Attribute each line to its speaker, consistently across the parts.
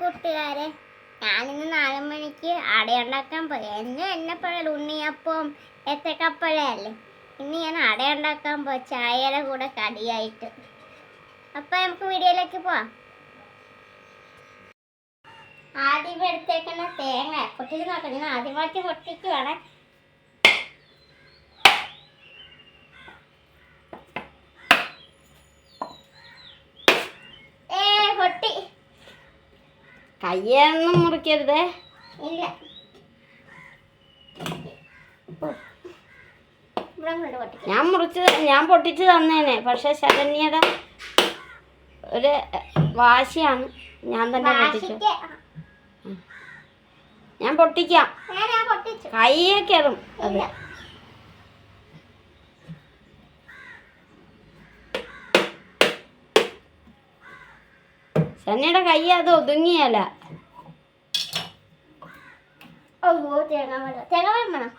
Speaker 1: കൂട്ടുകാരെ ഞാനിന്ന് നാല് മണിക്ക് അടയുണ്ടാക്കാൻ പോയി. എന്നും എന്നെപ്പോഴല്ല ഉണ്ണിയപ്പം ഏത്തക്കപ്പഴല്ലേ ഇന്ന് ഞാൻ അടയുണ്ടാക്കാൻ പോയി ചായയുടെ കൂടെ കടിയായിട്ട്. അപ്പം നമുക്ക് വീഡിയോയിലേക്ക് പോവാം. ആദ്യം എടുത്തേക്കുന്ന തേങ്ങ പൊട്ടിച്ച് നോക്കണം ഞാൻ ആദ്യമായിട്ട് പൊട്ടിക്കുവാണ് ഏ പൊട്ടി
Speaker 2: കയ്യൊന്നും മുറിക്കരുതേ
Speaker 1: ഇല്ല.
Speaker 2: ഞാൻ മുറിച്ച് ഞാൻ പൊട്ടിച്ച് തന്നേനെ. പക്ഷെ ശരണ്യയുടെ ഒരു വാശിയാണ്. ഞാൻ തന്നെ പൊട്ടിച്ചു. ഞാൻ പൊട്ടിക്കാം. കയ്യെ കയറും അത്. ശരണ്യയുടെ കൈ അത് ഒതുങ്ങിയല്ല.
Speaker 1: ഓ തേങ്ങ വെള്ളം. തേങ്ങ വെള്ളം വേണം?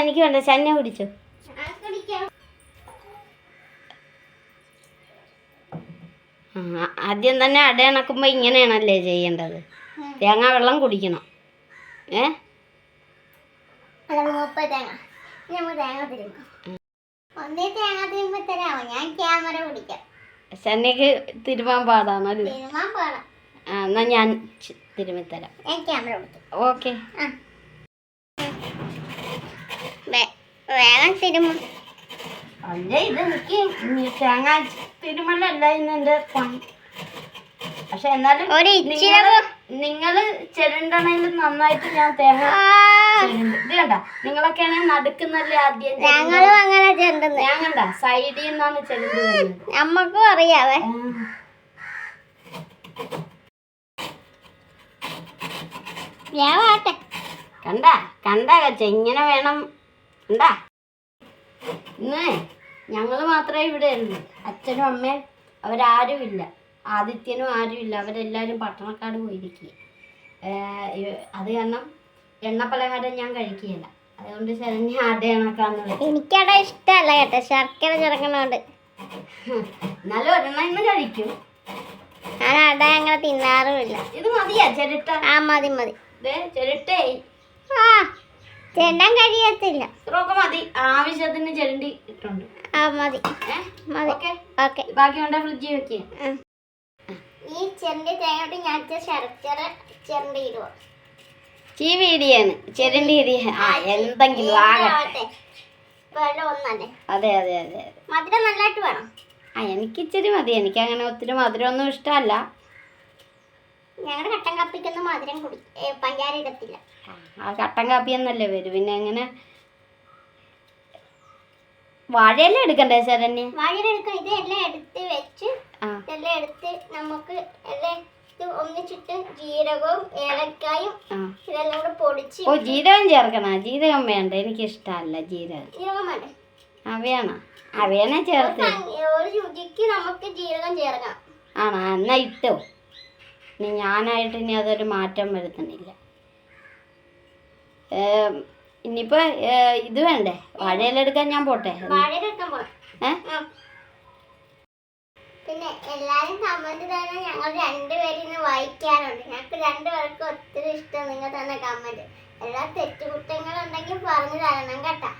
Speaker 2: എനിക്ക് വേണ്ട. പിടിച്ചു
Speaker 1: ആ,
Speaker 2: ആദ്യം തന്നെ അടയണക്കുമ്പോ ഇങ്ങനെയാണല്ലേ ചെയ്യേണ്ടത്. തേങ്ങാ വെള്ളം കുടിക്കണം. ഏ? ചെന്നൈക്ക് തിരുമാൻ പാടാണല്ലോ ആ എന്നാ ഞാൻ
Speaker 1: പിടിക്കും
Speaker 2: ഓക്കെ.
Speaker 1: വേഗം തിരുമ്മ
Speaker 2: അല്ല ഇത് എനിക്ക് തേങ്ങ തിരുമലല്ല ഇന്ന് എന്റെ പണി. പക്ഷെ എന്നാലും നിങ്ങൾ ചെരണ്ടണയിൽ നന്നായിട്ട് ഞാൻ തേങ്ങ. ഇത് കണ്ട നിങ്ങളൊക്കെയാണെങ്കിൽ നടുക്കുന്നല്ലേ ആദ്യം.
Speaker 1: ഞങ്ങളും അങ്ങനെ ചെണ്ടുന്നത്
Speaker 2: ഞാൻ കണ്ട സൈഡിൽ നിന്നാണ് ചെരുണ്ട് വരുന്നത്.
Speaker 1: നമ്മക്കും അറിയാവേ.
Speaker 2: ആ.
Speaker 1: ഞാൻ വാട്ടെ.
Speaker 2: കണ്ട കണ്ട കച്ച ഇങ്ങനെ വേണം. കണ്ടാ? ഇന്ന് ഞങ്ങൾ മാത്രമേ ഇവിടെ ഉള്ളൂ. അച്ഛനും അമ്മയും അവരാരുമില്ല. ആദിത്യനും ആരുമില്ല. അവരെല്ലാവരും പട്ടണക്കാട് പോയിരിക്കുക. അത് കാരണം എണ്ണ പലഹാരം ഞാൻ കഴിക്കുകയില്ല. അതുകൊണ്ട് ശരണ്യ ആദ്യ കണക്കാന്ന് വിളിക്കും
Speaker 1: എനിക്കട ഇഷ്ടമല്ല കേട്ടോ. ശർക്കര ചേർക്കണോണ്ട്.
Speaker 2: എന്നാലും ഒരെണ്ണം ഇന്ന് കഴിക്കും.
Speaker 1: ഞാൻ അവിടെ അങ്ങനെ തിന്നാറുമില്ല.
Speaker 2: ഇത് മതിയാ ചേട്ടാ
Speaker 1: ആ മതി മതി.
Speaker 2: ചിരട്ടേ.
Speaker 1: ആ ചെണ്ടാൻ കഴിയത്തില്ല.
Speaker 2: ഇത്രയൊക്കെ മതി. ആവശ്യത്തിന് ചെരണ്ടി ഇട്ടുണ്ട്.
Speaker 1: ആ മതി. മതി.
Speaker 2: ഓക്കെ.
Speaker 1: ഓക്കെ.
Speaker 2: ബാക്കി കൊണ്ട് ഫ്രിഡ്ജിൽ വെക്കുക
Speaker 1: ഈ ചെരണ്ടി തേങ്ങോട്ട് ഞാൻ ശർക്കര ചെരണ്ടി ഇടുക
Speaker 2: ചീ വീടിയാണ് ചെരണ്ടി ഇടിയ ആ എന്തെങ്കിലും ആകട്ടെ.
Speaker 1: വെള്ളം ഒന്നല്ലേ?
Speaker 2: അതെ അതെ അതെ. അതെ
Speaker 1: മധുരം നല്ലതായിട്ട് വേണം.
Speaker 2: ആ എനിക്ക് ഇച്ചിരി മതി. എനിക്ക് അങ്ങനെ ഒത്തിരി മധുരം ഒന്നും ഇഷ്ടമല്ല.
Speaker 1: ഞങ്ങളുടെ കട്ടൻ കപ്പിക്കൊന്നും മധുരം കുടി പഞ്ചാര ഇടത്തില്ല.
Speaker 2: ആ കട്ടൻ കാപ്പി എന്നല്ലേ വരും. പിന്നെ എങ്ങനെ? വാഴയില എടുക്കണ്ടേ ശരണ്യ?
Speaker 1: വാഴയുടെ എടുക്കണം ഇതെല്ലാം എടുത്ത് വെച്ച് ഇതെല്ലാം എടുത്ത് നമുക്ക് എല്ലാം ഇത് ഒന്നിച്ചിട്ട് ജീരകവും ഏലക്കായും ഇതെല്ലാം കൂടെ പൊടിച്ച്
Speaker 2: ഓ ജീരകം ചേർക്കണ? ജീരകം വേണ്ട? എനിക്ക് ഇഷ്ടമല്ല ജീരകം.
Speaker 1: ജീരകം വേണ്ട?
Speaker 2: അവയാണോ? അവയാണെ ചേർത്ത്.
Speaker 1: ഒരു രുചിക്ക് നമുക്ക് ജീരകം ചേർക്കാം.
Speaker 2: ആണോ? എന്നാ ഇട്ടോ. ഇനി ഞാനായിട്ട് ഇനി അതൊരു മാറ്റം വരുത്തുന്നില്ല. ഇനിയിപ്പോ ഇത് വേണ്ടേ? വാഴയിലെടുക്കാൻ ഞാൻ പോട്ടെ?
Speaker 1: പിന്നെ എല്ലാരും കമന്റ് തന്നെ ഞങ്ങൾ രണ്ടുപേരും ഇന്ന് വായിക്കാറുണ്ട്. ഞങ്ങൾക്ക് രണ്ടുപേർക്കും ഒത്തിരി ഇഷ്ടം നിങ്ങൾ തന്നെ കമന്റ് എല്ലാ തെറ്റുകുറ്റങ്ങളുണ്ടെങ്കിൽ പറഞ്ഞു തരണം കേട്ടാ.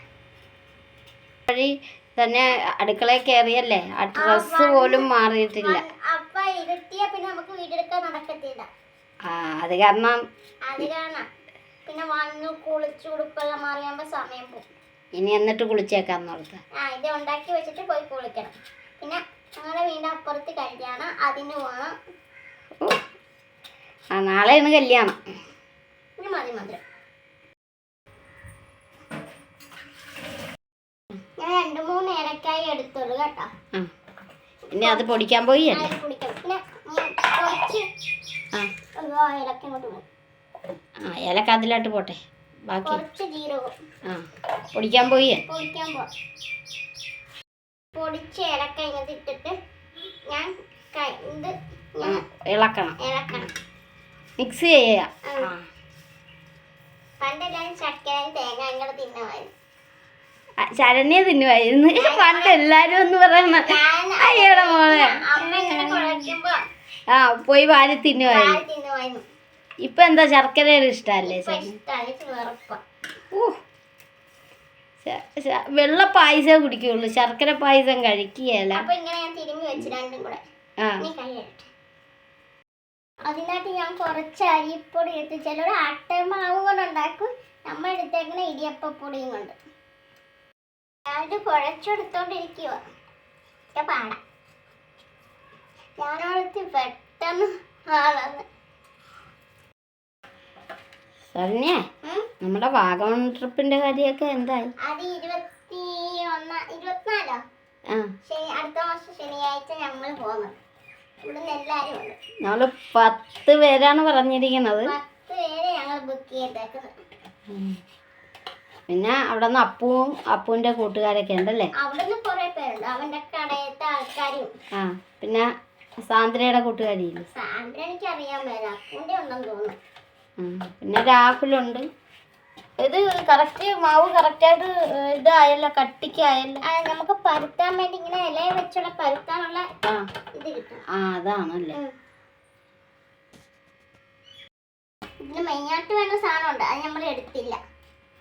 Speaker 2: തന്നെ അടുക്കളയിൽ കയറിയല്ലേ ആ ഡ്രസ്സ് പോലും മാറിയിട്ടില്ല.
Speaker 1: പിന്നെ നമുക്ക് വീടെടുക്കാൻ നടക്കത്തില്ല.
Speaker 2: ആ അത് കാരണം
Speaker 1: അത് കാരണം പിന്നെ വന്ന് കുളിച്ച് ഉടുപ്പെല്ലാം മാറിയാകുമ്പോ സമയം പോകും
Speaker 2: ഇനി എന്നിട്ട് കുളിച്ചേക്കാന്ന് ഓർത്ത്.
Speaker 1: ആ ഇത് ഉണ്ടാക്കി വെച്ചിട്ട് പോയി കുളിക്കണം. പിന്നെ ഞങ്ങളുടെ വീടിന്റെ അപ്പുറത്ത് കല്യാണം അതിന് പോകണം
Speaker 2: ആ നാളെയാണ് കല്യാണം.
Speaker 1: പിന്നെ മതി മധുരം. ഞാൻ രണ്ട് മൂന്ന് ഏലക്കായി എടുത്തോളൂ കേട്ടോ.
Speaker 2: ഇനി അത് പൊടിക്കാൻ പോയി അല്ലേ ആ.
Speaker 1: ഏലക്ക
Speaker 2: അതിലോട്ട് പോട്ടെ. ബാക്കി. ആ പൊടിക്കാൻ പോയി.
Speaker 1: പൊടിച്ച ഏലക്ക ഇങ്ങോട്ട് ഇട്ടിട്ട് ഞാൻ ഞാൻ
Speaker 2: ഇളക്കണം.
Speaker 1: ഇളക്കണം.
Speaker 2: മിക്സ് ചെയ്യുക ആ.
Speaker 1: പണ്ടെല്ലാരും ചക്കരയും തേങ്ങ ഇങ്ങനെ തിന്നുമായിരുന്നു.
Speaker 2: ശരണ്യ തിന്നുമായിരുന്നു പണ്ട് എല്ലാരും ഒന്ന്
Speaker 1: പറയുന്ന
Speaker 2: അയ്യോടെ മോളെ. ആ പോയി വാരി
Speaker 1: തിന്നുമായിരുന്നു
Speaker 2: ഇപ്പൊ എന്താ ശർക്കരയുടെ ഇഷ്ടല്ലേ ഓ വെള്ള പായസം കുടിക്കുള്ളൂ ശർക്കര പായസം കഴിക്കുകയല്ല.
Speaker 1: അതിനകത്ത് ഞാൻ കുറച്ച് അരിപ്പൊടി എടുത്ത് ചിലർ ആട്ടമാവ് കൊണ്ട് ഉണ്ടാക്കും നമ്മൾ എടുത്തേക്കുന്ന ഇടിയപ്പൊടിയും കൊണ്ട്. അത് കുഴച്ചെടുത്തോണ്ടിരിക്കുക പാടാം. ഞാനടുത്ത് പെട്ടെന്ന് ആളെന്ന് സരണ്യ
Speaker 2: നമ്മുടെ വാഗമൺ ട്രിപ്പിന്റെ കാര്യമൊക്കെ എന്തായി?
Speaker 1: അത് ഇരുപത്തി ഒന്ന് ഇരുപത്തിനാലോ അടുത്ത മാസം ശനിയാഴ്ച ഞങ്ങൾ പോകുന്നത് ഇവിടുന്ന് എല്ലാരും ഉണ്ട്.
Speaker 2: നമ്മൾ പത്ത് പേരാണ് പറഞ്ഞിരിക്കുന്നത്.
Speaker 1: പത്ത് പേരെ ഞങ്ങൾ ബുക്ക് ചെയ്തേക്കുന്നത്.
Speaker 2: പിന്നെ അവിടെ നിന്ന് അപ്പുവും അപ്പുവിന്റെ കൂട്ടുകാരൊക്കെ ഉണ്ടല്ലേ?
Speaker 1: അവിടുന്ന് കുറെ പേരുണ്ട്. അവന്റെ കടയത്തെ ആൾക്കാരും.
Speaker 2: ആ പിന്നെ സാന്ദ്രയുടെ കൂട്ടുകാരിയില്ലേ
Speaker 1: സാന്ദ്ര എനിക്ക് അറിയാൻ മേല. അപ്പൂന്റെ ഉണ്ടെന്ന് തോന്നുന്നു.
Speaker 2: പിന്നെ രാഹുലുണ്ട്. ഇത് കറക്റ്റ് മാവ് കറക്റ്റായിട്ട് ഇതായല്ലോ കട്ടിക്കായല്ലോ.
Speaker 1: ആ, നമുക്ക് പരുത്താൻ വേണ്ടി ഇങ്ങനെ ഇല വെച്ചുള്ള പരുത്താനുള്ള
Speaker 2: ആ
Speaker 1: ഇത് കിട്ടും.
Speaker 2: ആ അതാണല്ലേ.
Speaker 1: ഇതിന് മെയിനായിട്ട് വേണ്ട സാധനമുണ്ട്. അത് നമ്മൾ എടുത്തില്ല.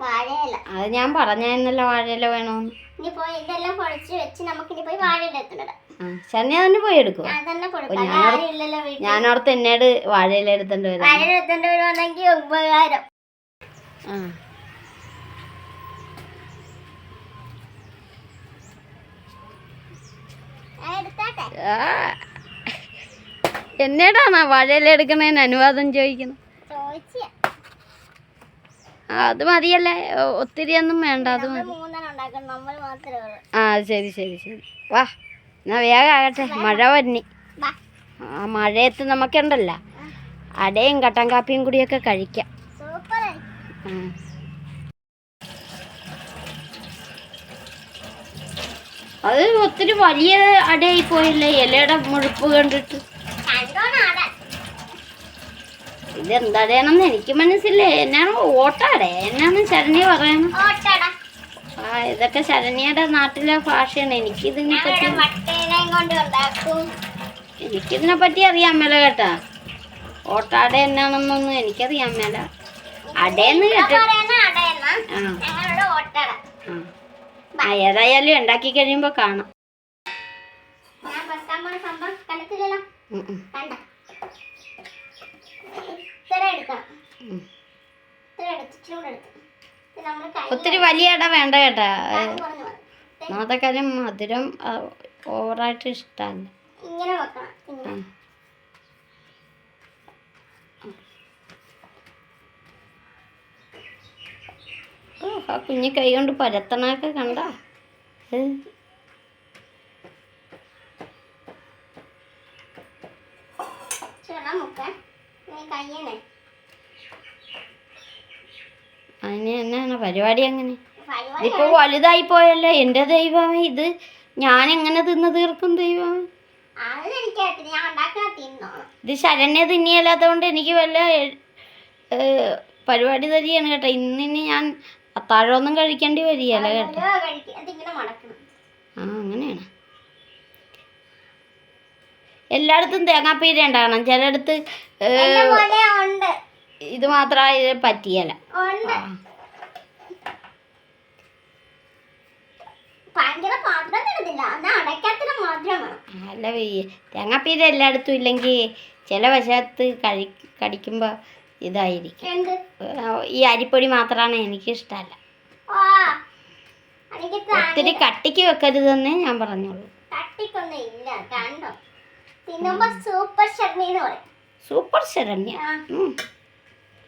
Speaker 1: വാഴയില.
Speaker 2: അത് ഞാൻ പറഞ്ഞായിരുന്നല്ലോ വാഴയില വേണോന്ന്.
Speaker 1: ഇനി പോയി ഇതെല്ലാം കുഴച്ച് വെച്ച് നമുക്ക് ഇനി പോയി വാഴയില
Speaker 2: ശനി തന്നെ പോയി എടുക്കും
Speaker 1: ഞാൻ തന്നെ കൊടുക്കാം.
Speaker 2: ഞാൻ-
Speaker 1: ആരും ഇല്ലല്ലോ വീട്ടിൽ.
Speaker 2: ഞാനോർത്ത് എന്നോട് വാഴയില എടുത്തോണ്ട് വരാം.
Speaker 1: വാഴയില എത്തേണ്ടി വരുവാണെങ്കിൽ ഉപകാരം
Speaker 2: ആ.
Speaker 1: ഞാൻ എടുത്താട്ടെ.
Speaker 2: ആ. എന്നോടാണോ വാഴയില എടുക്കണേന് അനുവാദം ചോദിക്കുന്നത്
Speaker 1: ചോദിച്ചു
Speaker 2: അത് മതിയല്ലേ? ഒത്തിരി ഒന്നും വേണ്ട അത് മതി. ആ ശരി ശരി ശരി. വാ എന്നാ വേഗം ആകട്ടെ മഴ വന്നി. ആ മഴയത്ത് നമുക്കുണ്ടല്ല. അടയും കട്ടൻ കാപ്പിയും കൂടിയൊക്കെ കഴിക്കാം. അത് ഒത്തിരി വലിയ അടയായി പോയില്ലേ? ഇലയുടെ മുഴുപ്പ് കണ്ടിട്ട്.
Speaker 1: കണ്ടോണാടെ
Speaker 2: ഇതെന്തടയാണെന്ന് എനിക്ക് മനസ്സില്ലേ? എന്നാണ് ഓട്ടാടെ? എന്നാണ് ശരണ്യ പറയണം ആ ഇതൊക്കെ ശരണ്യയുടെ നാട്ടിലെ ഭാഷയാണ്. എനിക്കിതിനെ പറ്റി എനിക്കിതിനെ പറ്റി അറിയാൻ മേല കേട്ടാ. ഓട്ടാടെ എന്നാണെന്നൊന്നും എനിക്കറിയാൻ മേല.
Speaker 1: അടേന്ന്
Speaker 2: കേട്ടോ ആ. ഏതായാലും ഉണ്ടാക്കി കഴിയുമ്പോ കാണാം.
Speaker 1: ഞാൻ പത്താം സംഭവം കണ്ടിട്ടില്ലല്ലോ
Speaker 2: ഉം, ഉം,
Speaker 1: കണ്ട ഇത്ര എടുക്കണം
Speaker 2: ഉം.
Speaker 1: ഇത്ര എടുത്ത് ഇച്ചിരി കൂടെ എടുത്ത് ഇത് നമ്മൾ കൈ
Speaker 2: ഒത്തിരി വലിയ ഇട വേണ്ട കേട്ടാ. ഒന്നാമത്തെ കാര്യം മധുരം ഓവറായിട്ട് ഇഷ്ടമല്ല
Speaker 1: ഇങ്ങനെ വെക്കണം
Speaker 2: ആ. കുഞ്ഞി കൈ കൊണ്ട് പരത്തണൊക്കെ കണ്ട? പരിപാടി അങ്ങനെ.
Speaker 1: പരിപാടി
Speaker 2: ഇതിപ്പോ വലുതായി പോയല്ലോ എന്റെ ദൈവമേ ഇത് ഞാൻ എങ്ങനെ തിന്ന് തീർക്കും ദൈവമേ?
Speaker 1: ഞാൻ
Speaker 2: ഇത് ശരണ്യ തിന്നിയല്ലാത്തതുകൊണ്ട് എനിക്ക് വല്ല പരിപാടി തരികയാണ് കേട്ടോ. ഇന്നിനി ഞാൻ അത്താഴമൊന്നും കഴിക്കേണ്ടി വരികയല്ല കേട്ടോ. ആ അങ്ങനെയാണ്. എല്ലായിടത്തും തേങ്ങാപ്പീര ഉണ്ടാകണം. ചിലയിടത്ത് ഇത് മാത്രമായി പറ്റിയല്ല
Speaker 1: ഉണ്ട്
Speaker 2: ആ.
Speaker 1: ഭയങ്കര പാത്രം അടയ്ക്കാത്തിന് മാത്രം വേണം
Speaker 2: അല്ല തേങ്ങാപ്പീര എല്ലായിടത്തും ഇല്ലെങ്കിൽ ചില വശത്ത് കഴി കടിക്കുമ്പോൾ ഇതായിരിക്കും.
Speaker 1: എന്ത്?
Speaker 2: ഈ അരിപ്പൊടി മാത്രമാണ് എനിക്ക് ഇഷ്ടമല്ല ഒത്തിരി കട്ടിക്ക് വെക്കരുതെന്നേ ഞാൻ പറഞ്ഞോളൂ.
Speaker 1: തട്ടിക്കൊന്നും ഇല്ല കണ്ടോ? തിന്നുമ്പോ സൂപ്പർ ശരണി എന്ന് പറയും.
Speaker 2: സൂപ്പർ ശരണ്യ ഓ.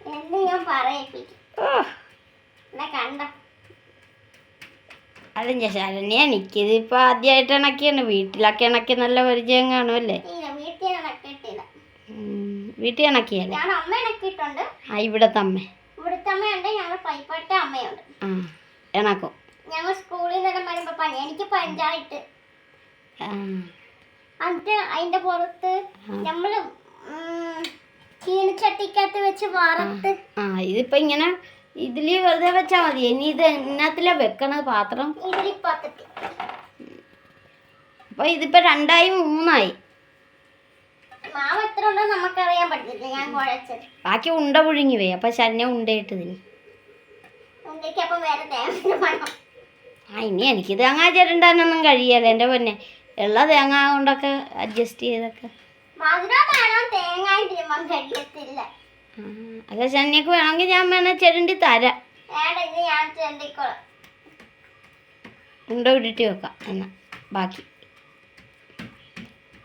Speaker 1: എന്ന് ഞാൻ പറയിപ്പിക്കും.
Speaker 2: ഓ.
Speaker 1: എന്നാ കണ്ടോ
Speaker 2: അതിന്റെ ശരണ്യ ഇപ്പൊ ആദ്യമായിട്ട് ഇണക്കിയാണ്. വീട്ടിലൊക്കെ ഇണക്കി നല്ല പരിചയം കാണുമല്ലേ
Speaker 1: വീട്ടിൽ
Speaker 2: ഇണക്കിയല്ലേ? ആ ഇവിടത്തെ അമ്മ.
Speaker 1: ഇവിടുത്തെ അമ്മയുണ്ട് ഞങ്ങൾ പൈപ്പട്ട അമ്മയുണ്ട്.
Speaker 2: ആ ഇണക്കും.
Speaker 1: ഞങ്ങൾ സ്കൂളിൽ നിന്നെല്ലാം വരുമ്പോ പനി എനിക്ക് പഞ്ചായത്ത്. എന്നിട്ട് അതിന്റെ പുറത്ത് നമ്മൾ ചീനിച്ചട്ടിക്കകത്ത് വെച്ച് വറുത്ത്
Speaker 2: ആ ഇതിപ്പോ ഇങ്ങനെ ഇതിൽ വെറുതെ വെച്ചാൽ മതി. ഇനി ഇത് എന്നാത്തിലാ വെക്കണത് പാത്രം. അപ്പൊ ഇതിപ്പോ രണ്ടായി മൂന്നായി.
Speaker 1: മാവ് എത്ര ഉണ്ടോ നമുക്കറിയാൻ പറ്റില്ല ഞാൻ കുഴച്ചത്
Speaker 2: ബാക്കി ഉണ്ട പുഴുങ്ങി വേ. അപ്പൊ ശന്നെ ഉണ്ടയിട്ട് തിന്നു.
Speaker 1: ഉണ്ടെങ്കിൽ അപ്പം വേറെ തേങ്ങ വേണം.
Speaker 2: ആ ഇനി എനിക്ക് തേങ്ങ ചേരണ്ടാനൊന്നും കഴിയല്ല എന്റെ പൊന്നെ. ഉള്ള തേങ്ങ കൊണ്ടൊക്കെ അഡ്ജസ്റ്റ് ചെയ്തൊക്കെ.
Speaker 1: മധുരം തേങ്ങ കഴിയത്തില്ല.
Speaker 2: അല്ല ശനിയൊക്കെ വേണമെങ്കിൽ ഞാൻ വേണേ ചെരണ്ടി തരാം.
Speaker 1: ഞാൻ
Speaker 2: ഉണ്ട ഇട്ടിട്ട് വെക്കാം. എന്നാ ബാക്കി.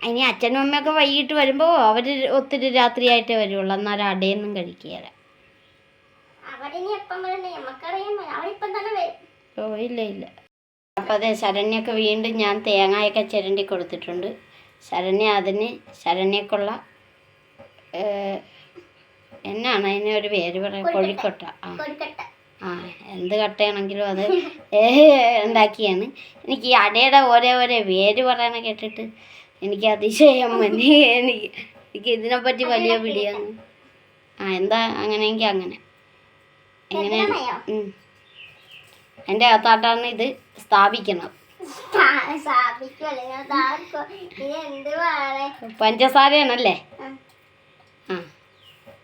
Speaker 2: ഇനി അച്ഛനും അമ്മയൊക്കെ വൈകിട്ട് വരുമ്പോൾ അവർ ഒത്തിരി രാത്രിയായിട്ടേ വരുള്ളൂ. അന്നേരം അടയൊന്നും
Speaker 1: വരും.
Speaker 2: ഓ ഇല്ല ഇല്ല. അപ്പൊ അതെ ശരണ്യൊക്കെ വീണ്ടും ഞാൻ തേങ്ങയൊക്കെ ചിരണ്ടി കൊടുത്തിട്ടുണ്ട്. ശരണ്യ അതിന് ശരണ്യക്കുള്ള എന്നാണ് അതിന് ഒരു പേര് പറയാം കോഴിക്കൊട്ട. ആ. ആ എന്ത് കട്ടയാണെങ്കിലും അത് ഉണ്ടാക്കിയാണ്. എനിക്ക് ഈ അടയുടെ ഓരോ ഓരോ പേര് പറയണ കേട്ടിട്ട് എനിക്ക് അതിശയം മതി എനിക്ക് എനിക്ക് ഇതിനെപ്പറ്റി വലിയ പിടിയാണ് ആ എന്താ അങ്ങനെയെങ്കിൽ അങ്ങനെ. എങ്ങനെ. എന്റെ അകത്താട്ടാണ് ഇത് സ്ഥാപിക്കുന്നത് പഞ്ചസാരയാണല്ലേ? ആ.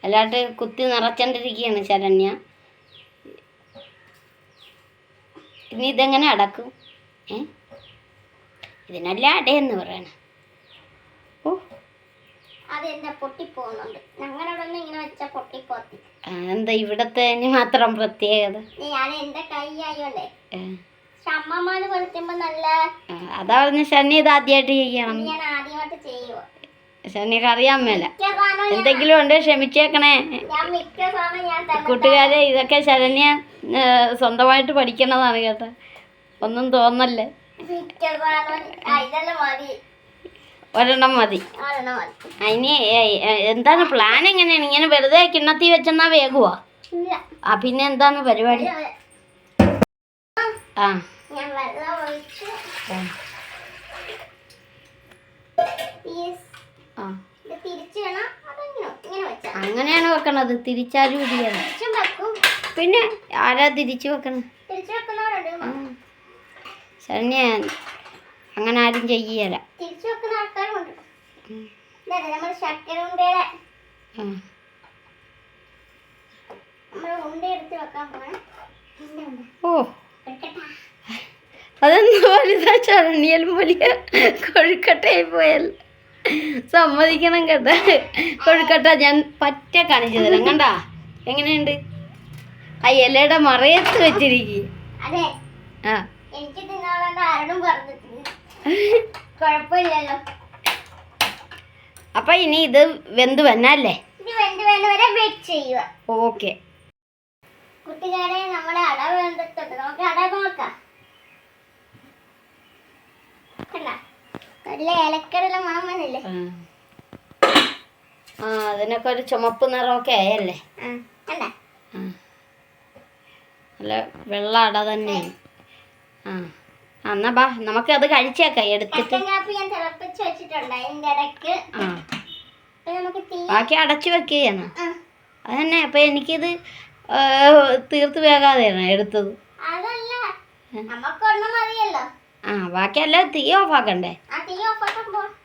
Speaker 2: അല്ലാണ്ട് കുത്തി നിറച്ചോണ്ടിരിക്കുകയാണ് ശരണ്യ. ഇനി ഇതെങ്ങനെ അടക്കും? ഏ? ഇതിനല്ല അടയെന്ന് പറയണ. ഓ.
Speaker 1: അതെന്താ പൊട്ടിപ്പോകുന്നുണ്ട്? ഞങ്ങളുടെ ഇങ്ങനെ വെച്ചാൽ പൊട്ടിപ്പോത്തി
Speaker 2: ആ, എന്താ ഇവിടത്തെ മാത്രം പ്രത്യേകത?
Speaker 1: ഞാൻ എന്റെ കൈ ആയോണ്ടേ അമ്മമാര് നല്ല
Speaker 2: അതാ പറഞ്ഞ ശനി ഇത് ആദ്യമായിട്ട് ചെയ്യണം.
Speaker 1: ഞാൻ ആദ്യമായിട്ട് ചെയ്യുവോ.
Speaker 2: ശനിക്ക് അറിയാൻ മേല എന്തെങ്കിലും ഉണ്ട് ക്ഷമിച്ചേക്കണേ. കൂട്ടുകാരെ ഇതൊക്കെ ശരണ്യ സ്വന്തമായിട്ട് പഠിക്കണതാണ് കേട്ടോ. ഒന്നും തോന്നല്ലേ? ഒരെണ്ണം മതി. അതിന് എന്താണ് പ്ലാൻ എങ്ങനെയാണ്? ഇങ്ങനെ വെറുതെ കിണ്ണത്തി വെച്ചെന്നാ വേഗുവാ. ആ പിന്നെ എന്താണ് പരിപാടി? ആ.
Speaker 1: ഞാൻ
Speaker 2: അങ്ങനെയാണ് വെക്കണത്. തിരിച്ചാലും ഇടിയാണ്
Speaker 1: വെക്കും.
Speaker 2: പിന്നെ ആരാ തിരിച്ചു വെക്കണം? ശരണ്യ അങ്ങനെ ആരും ചെയ്യല. ഓ. അതെന്താ വലുതാ ചരണിയൽ വലിയ കൊഴുക്കട്ടയായി പോയല്ല. സമ്മതിക്കണം കേട്ടോ കൊഴുക്കട്ട ഞാൻ പറ്റ കാണിച്ചു തരാം കണ്ടാ? എങ്ങനെയുണ്ട്? ആ ഇലയുടെ മറയത്ത്
Speaker 1: വെച്ചിരിക്കും.
Speaker 2: ആ. അപ്പൊ ഇനി ഇത് വെന്ത് വന്നല്ലേ ഓക്കെ.
Speaker 1: കുട്ടികളെ നമ്മളെ അട വേണ്ടിട്ടുണ്ട് നമുക്ക് അട നോക്കാം. ഏലക്കടല മണം വന്നില്ലേ
Speaker 2: ആ. അതിനൊക്കെ ഒരു ചുമപ്പ് നിറമൊക്കെ ആയല്ലേ? നല്ല വെള്ള അട തന്നെയാണ് ആ. എന്നാ ബാ നമുക്ക് അത് കഴിച്ചേക്കാം എടുത്തിട്ട്. ബാക്കി അടച്ചു വെക്കുകയാണ്. അതന്നെ അപ്പൊ എനിക്കിത് തീർത്ത് വേകാതെയാണ് എടുത്തത്.
Speaker 1: അതല്ല. നമുക്കൊന്നും മതിയല്ലോ.
Speaker 2: ആ ബാക്കിയല്ല തീ ഓഫാക്കണ്ടേ?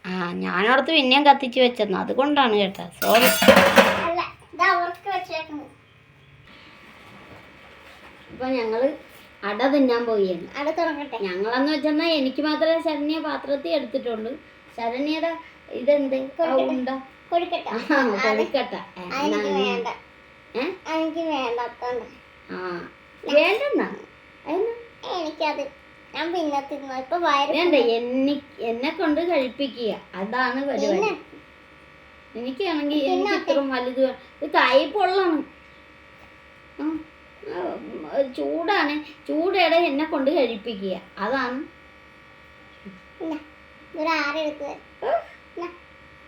Speaker 1: ആ
Speaker 2: ഞാനോർത്ത് പിന്നെയും കത്തിച്ച് വെച്ചെന്ന്. അതുകൊണ്ടാണ് കേട്ടോ. സോറി ഇപ്പൊ ഞങ്ങൾ അട തിന്നാൻ പോവുകയാണ്.
Speaker 1: അട തുറക്കട്ടെ.
Speaker 2: ഞങ്ങളെന്ന് വെച്ചെന്നാ എനിക്ക് മാത്രമേ ശരണ്യ പാത്രത്തിൽ എടുത്തിട്ടുള്ളൂ. ശരണ്യയുടെ ഇതെന്ത്? ഉണ്ട.
Speaker 1: കൊടുക്കട്ടെ.
Speaker 2: വേണ്ടെന്നാ? അതിന്
Speaker 1: എനിക്കത് ഞാൻ പിന്നെ തിന്നു. ഇപ്പൊ
Speaker 2: വേണ്ട എന്നെ എന്നെ കൊണ്ട് കഴിപ്പിക്കുക. അതാണ് പരിപാടി. എനിക്കാണെങ്കിൽ എനിക്ക് ഇത്ര വലുത്. ഇത് കൈ പൊള്ളണം ആ, ആ, ഉം, ചൂടാണ്. ചൂടേടെ എന്നെ കൊണ്ട് കഴിപ്പിക്കുക. അതാണ്.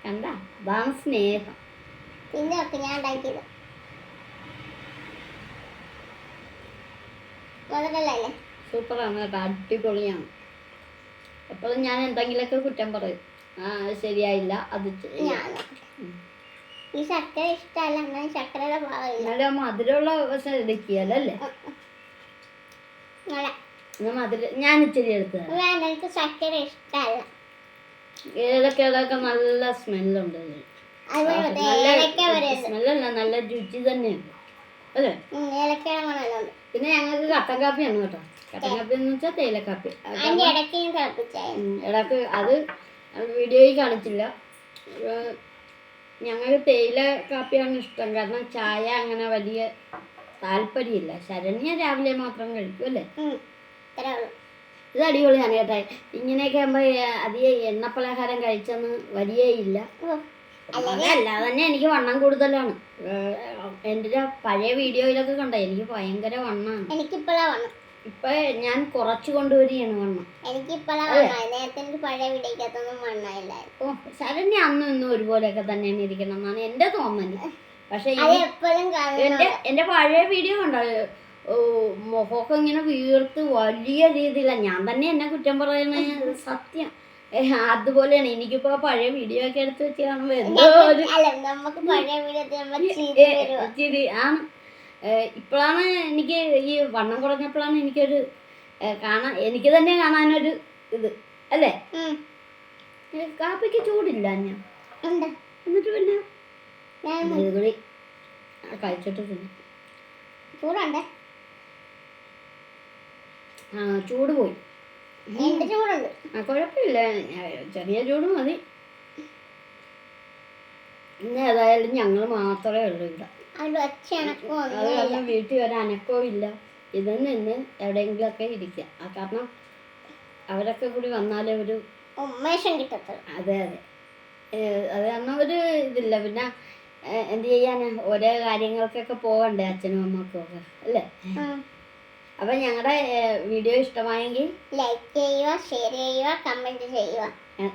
Speaker 2: കണ്ട? അതാണ് സ്നേഹം.
Speaker 1: പിന്നെ ഞാൻ ഉണ്ടാക്കിയത്. മുതലല്ലേ?
Speaker 2: സൂപ്പറാണ് കേട്ടോ. അടിപൊളിയാണ്. എപ്പോഴും ഞാൻ എന്തെങ്കിലുമൊക്കെ കുറ്റം പറയും. ആ ശരിയായില്ല. അത്
Speaker 1: ഈ ശർക്കര ഇഷ്ടമല്ല ശർക്കരയുടെ
Speaker 2: ആ മധുരമുള്ള. എന്നാ മധുരം ഞാൻ ഇച്ചിരി എടുത്തത്
Speaker 1: ശർക്കര ഇഷ്ടമല്ല.
Speaker 2: ഏലക്കയുടെയൊക്കെ നല്ല സ്മെല്ലുണ്ട്. സ്മെല്ലല്ല നല്ല രുചി തന്നെയുണ്ട് അല്ലേ? പിന്നെ ഞങ്ങൾക്ക് കട്ടൻ കാപ്പിയാണ് കേട്ടോ. കട്ടൻ കാപ്പി എന്ന് വെച്ചാൽ തേയിലക്കാപ്പി
Speaker 1: ഇടയ്ക്ക്
Speaker 2: അത് വീഡിയോയിൽ കാണിച്ചില്ല. ഞങ്ങൾക്ക് തേയില കാപ്പിയാണ് ഇഷ്ടം. കാരണം ചായ അങ്ങനെ വലിയ താല്പര്യമില്ല. ശരണ്യ രാവിലെ മാത്രം കഴിക്കും അല്ലേ? ഇത് അടിപൊളിയാണ് കേട്ടോ. ഇങ്ങനെയൊക്കെ ആകുമ്പോൾ അധികം എണ്ണ പലഹാരം കഴിച്ചെന്ന് വരികയില്ല.
Speaker 1: ഓ,
Speaker 2: അതല്ല തന്നെ എനിക്ക് വണ്ണം കൂടുതലാണ്. എന്റെ പഴയ വീഡിയോയിലൊക്കെ കണ്ട എനിക്ക് ഭയങ്കര വണ്ണാണ്.
Speaker 1: എനിക്കിപ്പോഴാ വണ്ണം.
Speaker 2: ഇപ്പൊ ഞാൻ കുറച്ചു കൊണ്ടുവരികയാണ് വണ്ണം.
Speaker 1: എനിക്കിപ്പോഴാ നേരത്തെ പഴയ
Speaker 2: ഓ ശരണ്യ അന്നും ഇന്നും ഒരുപോലെയൊക്കെ തന്നെയാണ് ഇരിക്കണം എന്നാണ് എന്റെ തോന്നൽ. പക്ഷെ എന്റെ എന്റെ പഴയ വീഡിയോ കണ്ടോ? മുഖമൊക്കെ ഇങ്ങനെ വീർത്ത് വലിയ രീതിയിലാണ് ഞാൻ തന്നെ എന്നെ കുറ്റം പറയണ. സത്യം. അതുപോലെയാണ്. എനിക്കിപ്പോ പഴയ വീഡിയോ ഒക്കെ എടുത്ത് വെച്ച് കാണുമ്പോ
Speaker 1: ചിരി.
Speaker 2: ഏ, ഇപ്പോഴാണ് എനിക്ക് ഈ വണ്ണം കുറഞ്ഞപ്പോഴാണ് എനിക്കൊരു കാണാൻ എനിക്ക് തന്നെ കാണാനൊരു ഇത് അല്ലേ? കാപ്പിക്ക് ചൂടില്ല ഞാൻ. എന്നിട്ട് പിന്നെ കൂടി കഴിച്ചിട്ട്
Speaker 1: ചൂടുണ്ട്?
Speaker 2: ആ ചൂട് പോയി. ആ കുഴപ്പമില്ല. ചെറിയ ചൂട് മതി. ഇന്ന് ഏതായാലും ഞങ്ങൾ മാത്രമേ ഉള്ളൂ ഇവിടെ. അത് കാരണം വീട്ടിൽ ഒരു അനക്കവും ഇല്ല. ഇതിൽ നിന്ന് എവിടെയെങ്കിലുമൊക്കെ ഇരിക്കുക ആ കാരണം അവരൊക്കെ കൂടി വന്നാലേ ഒരു
Speaker 1: ഉമ്മേഷം കിട്ടത്തുള്ളൂ.
Speaker 2: അതെ അതെ. അത് കാരണം ഒരു ഇതില്ല. പിന്നെ എന്ത് ചെയ്യാനാ? ഓരോ കാര്യങ്ങൾക്കൊക്കെ പോകണ്ടേ അച്ഛനും അമ്മക്കും ഒക്കെ അല്ലേ അപ്പം ഞങ്ങളുടെ വീഡിയോ ഇഷ്ടമായെങ്കിൽ
Speaker 1: ലൈക്ക് ചെയ്യുക ഷെയർ ചെയ്യുക കമന്റ് ചെയ്യുക.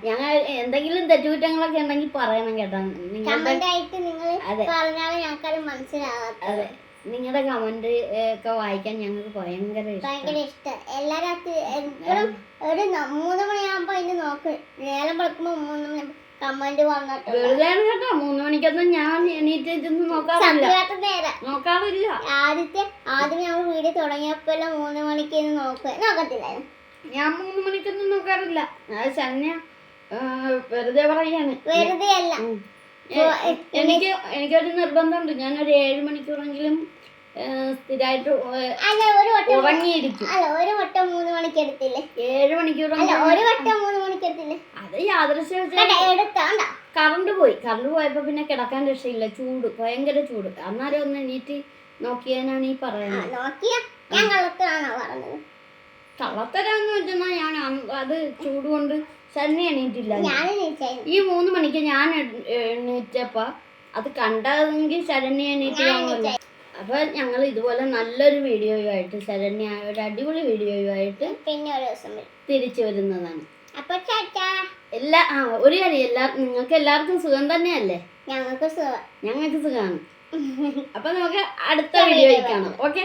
Speaker 2: ഞങ്ങൾ എന്തെങ്കിലും തെറ്റുകുറ്റങ്ങളൊക്കെ ഉണ്ടെങ്കിൽ പറയണം കേട്ടോ. നിങ്ങളുടെ
Speaker 1: കമന്റ് ആയിട്ട് നിങ്ങൾ പറഞ്ഞാൽ ഞങ്ങൾക്കത്
Speaker 2: അതെ. നിങ്ങളുടെ കമന്റ് ഒക്കെ വായിക്കാൻ ഞങ്ങൾക്ക് ഭയങ്കര ഇഷ്ടം.
Speaker 1: ഭയങ്കര ഇഷ്ടം. എല്ലാരും ഒരു മൂന്ന് മണിയാകുമ്പോ അതിന് നോക്ക്. നേരം പഠിക്കുമ്പോ മൂന്ന് മണി കമന്റ്
Speaker 2: വെറുതെ കേട്ടോ. മൂന്ന് മണിക്കൊന്നും ഞാൻ നോക്കാറില്ല
Speaker 1: സത്യമായിട്ട് നേരം.
Speaker 2: നോക്കാറില്ല
Speaker 1: ആദ്യത്തെ ആദ്യം ഞങ്ങൾ വീഡിയോ തുടങ്ങിയപ്പോഴെല്ലാം മൂന്ന് മണിക്ക് ഇരുന്ന് നോക്കുക നോക്കത്തില്ലായിരുന്നു.
Speaker 2: ഞാൻ മൂന്ന് മണിക്കൊന്നും നോക്കാറില്ല. അത് ശന്യ വെറുതെ പറയാണ്.
Speaker 1: വെറുതെ അല്ല.
Speaker 2: എനിക്ക് എനിക്കൊരു നിർബന്ധമുണ്ട്. ഞാനൊരു ഏഴ് മണിക്കൂറെങ്കിലും സ്ഥിരമായിട്ട് ഏഹ്,
Speaker 1: അല്ല ഒരു വട്ടം
Speaker 2: ഉറങ്ങിയിരിക്കും.
Speaker 1: അല്ല ഒരു വട്ടം മൂന്ന് മണിക്ക് എടുത്തില്ലേ
Speaker 2: ഏഴ്
Speaker 1: അല്ല
Speaker 2: മണിക്കൂറെങ്കിലും
Speaker 1: ഒരു വട്ടം മൂന്ന് മണിക്ക് എടുത്തില്ലേ
Speaker 2: അത് യാദൃശ്യം
Speaker 1: കണ്ടോ, എടുത്താണ്ടാ
Speaker 2: കറണ്ട് പോയി. കറണ്ട് പോയപ്പോ പിന്നെ കിടക്കാൻ രക്ഷയില്ല. ചൂട് ഭയങ്കര ചൂട്. അന്നേരം ഒന്ന് എണീറ്റ് നോക്കിയാനാണ് ഈ പറയുന്നത്.
Speaker 1: നോക്കിയ ഞാൻ പറഞ്ഞത്?
Speaker 2: കള്ളത്തരാന്ന് വെച്ചാൽ ഞാൻ അത് ചൂട് കൊണ്ട് തന്നെ എണീറ്റില്ല. ഈ മൂന്ന് മണിക്ക് ഞാൻ എണീറ്റപ്പോ അത് കണ്ടതെങ്കിൽ ശരണ്യ എണീറ്റ് കാണുമല്ലോ അപ്പൊ ഞങ്ങൾ ഇതുപോലെ നല്ലൊരു വീഡിയോയുമായിട്ട് ശരണ്യ ഒരു അടിപൊളി വീഡിയോയുമായിട്ട്
Speaker 1: പിന്നെ ഒരു ദിവസം
Speaker 2: തിരിച്ചു വരുന്നതാണ്.
Speaker 1: അപ്പോൾ ചാച്ചാ.
Speaker 2: എല്ലാ ആ ഒരു കാര്യം എല്ലാ നിങ്ങൾക്ക് എല്ലാവർക്കും സുഖം തന്നെയല്ലേ?
Speaker 1: ഞങ്ങൾക്ക് സുഖം.
Speaker 2: ഞങ്ങൾക്ക് സുഖമാണ്. അപ്പോൾ നമുക്ക് അടുത്ത വീഡിയോയിൽ കാണാം. ഓക്കെ?